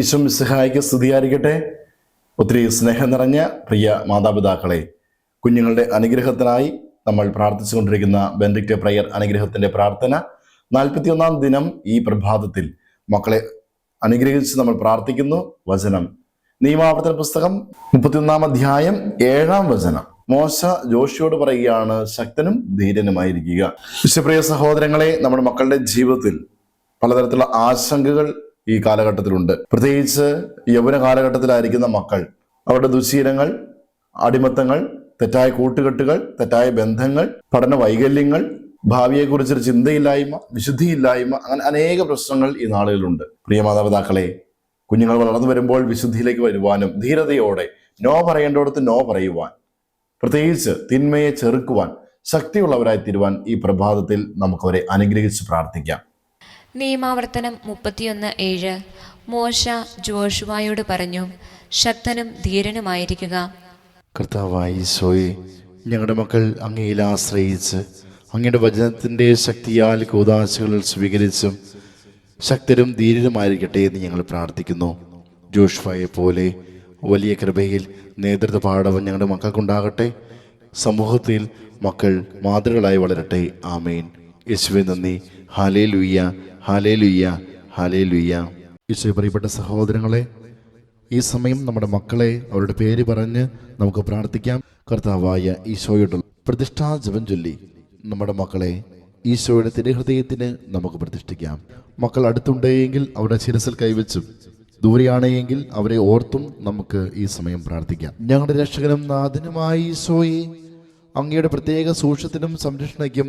ഈശ്വം സഹായിക്ക് സ്തുതിയായിരിക്കട്ടെ. ഒത്തിരി സ്നേഹം നിറഞ്ഞ പ്രിയ മാതാപിതാക്കളെ കുഞ്ഞുങ്ങളുടെ അനുഗ്രഹത്തിനായി നമ്മൾ പ്രാർത്ഥിച്ചുകൊണ്ടിരിക്കുന്ന ബെൻഡിക്റ്റ് പ്രയർ അനുഗ്രഹത്തിന്റെ പ്രാർത്ഥന. നാൽപ്പത്തിയൊന്നാം ദിനം ഈ പ്രഭാതത്തിൽ മക്കളെ അനുഗ്രഹിച്ച് നമ്മൾ പ്രാർത്ഥിക്കുന്നു. വചനം. നിയമാവർത്തന പുസ്തകം മുപ്പത്തിയൊന്നാം അധ്യായം ഏഴാം വചനം. മോശ ജോഷിയോട് പറയുകയാണ് ശക്തനും ധീരനുമായിരിക്കുക. വിശ്വപ്രിയ സഹോദരങ്ങളെ നമ്മുടെ മക്കളുടെ ജീവിതത്തിൽ പലതരത്തിലുള്ള ആശങ്കകൾ ഈ കാലഘട്ടത്തിലുണ്ട്. പ്രത്യേകിച്ച് യൗവന കാലഘട്ടത്തിലായിരിക്കുന്ന മക്കൾ അവരുടെ ദുശീലങ്ങൾ അടിമത്തങ്ങൾ തെറ്റായ കൂട്ടുകെട്ടുകൾ തെറ്റായ ബന്ധങ്ങൾ പഠന വൈകല്യങ്ങൾ ഭാവിയെക്കുറിച്ചൊരു ചിന്തയില്ലായ്മ വിശുദ്ധിയില്ലായ്മ അങ്ങനെ അനേക പ്രശ്നങ്ങൾ ഈ നാളുകളിലുണ്ട്. പ്രിയ മാതാപിതാക്കളെ കുഞ്ഞുങ്ങൾ വളർന്നു വരുമ്പോൾ വിശുദ്ധിയിലേക്ക് വരുവാനും ധീരതയോടെ നോ പറയേണ്ടടുത്ത് നോ പറയുവാൻ പ്രത്യേകിച്ച് തിന്മയെ ചെറുക്കുവാൻ ശക്തിയുള്ളവരായി തീരുവാൻ ഈ പ്രഭാതത്തിൽ നമുക്കവരെ അനുഗ്രഹിച്ച് പ്രാർത്ഥിക്കാം. നിയമാവർത്തനം മുപ്പത്തിയൊന്ന് ഏഴ്. മോശ ജോഷുവായോട് പറഞ്ഞു ശക്തനും ധീരനുമായിരിക്കുക. കർത്താവായി ഞങ്ങളുടെ മക്കൾ അങ്ങയിൽ ആശ്രയിച്ച് അങ്ങയുടെ വചനത്തിന്റെ ശക്തിയാൽ കൂതാശകൾ സ്വീകരിച്ചും ശക്തരും ധീരരുമായിരിക്കട്ടെ എന്ന് ഞങ്ങൾ പ്രാർത്ഥിക്കുന്നു. ജോഷ്ഫയെ പോലെ വലിയ കൃപയിൽ നേതൃത്വ പാഠവും ഞങ്ങളുടെ മക്കൾക്കുണ്ടാകട്ടെ. സമൂഹത്തിൽ മക്കൾ മാതൃകളായി വളരട്ടെ. ആമേൻ. യേശുവെ നന്ദി. ഹാലേ ലുയ്യ ഹാലേ ലുയ്യ ഹാലേ ലുയ്യ യേശുവെ പ്രിയപ്പെട്ട സഹോദരങ്ങളെ ഈ സമയം നമ്മുടെ മക്കളെ അവരുടെ പേര് പറഞ്ഞ് നമുക്ക് പ്രാർത്ഥിക്കാം. കർത്താവായ ഈശോയോടുള്ള പ്രതിഷ്ഠാ ജപം ചൊല്ലി നമ്മുടെ മക്കളെ ഈശോയുടെ തിരുഹൃദയത്തിന് നമുക്ക് പ്രതിഷ്ഠിക്കാം. മക്കൾ അടുത്തുണ്ടെങ്കിൽ അവരുടെ ശിരസിൽ കൈവച്ചും ദൂരെയാണെങ്കിൽ അവരെ ഓർത്തും നമുക്ക് ഈ സമയം പ്രാർത്ഥിക്കാം. ഞങ്ങളുടെ രക്ഷകനും നാഥനുമായ ഈശോയെ അങ്ങയുടെ പ്രത്യേക സൂക്ഷ്യത്തിനും സംരക്ഷണയ്ക്കും